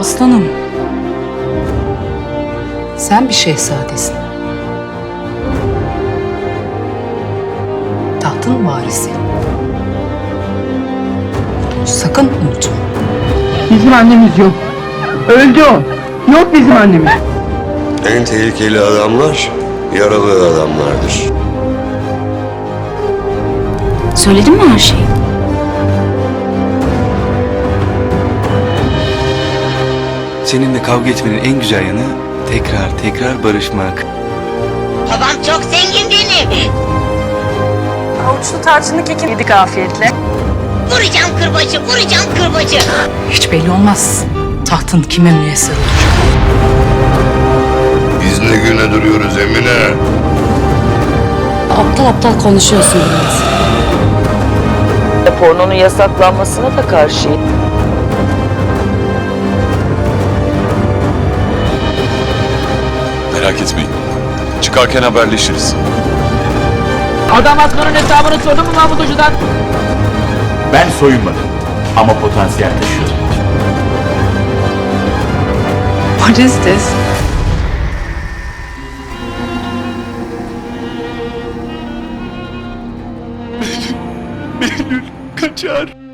Aslanım. Sen bir şehzadesin. Tahtın varisi. Bunu sakın unutma. Bizim annemiz yok. Öldü o. Yok bizim annemiz. En tehlikeli adamlar yaralı adamlardır. Söyledin mi her şeyi? Seninle kavga etmenin en güzel yanı tekrar tekrar barışmak. Babam çok zengin benim. Avuçlu tarçınlı keki yedik afiyetle. Vuracağım kırbacı, vuracağım kırbacı. Hiç belli olmaz. Tahtın kime müyesser olacak. Biz ne güne duruyoruz Emine? Aptal aptal konuşuyorsun biraz. Pornonun yasaklanmasına da karşıyım. Merak etmeyin. Çıkarken haberleşiriz. Adam Aslan'ın hesabını sordu mu Mahmut Hoca'dan? Ben soyunmadım ama potansiyel taşıyorum. What is this? Kaçar.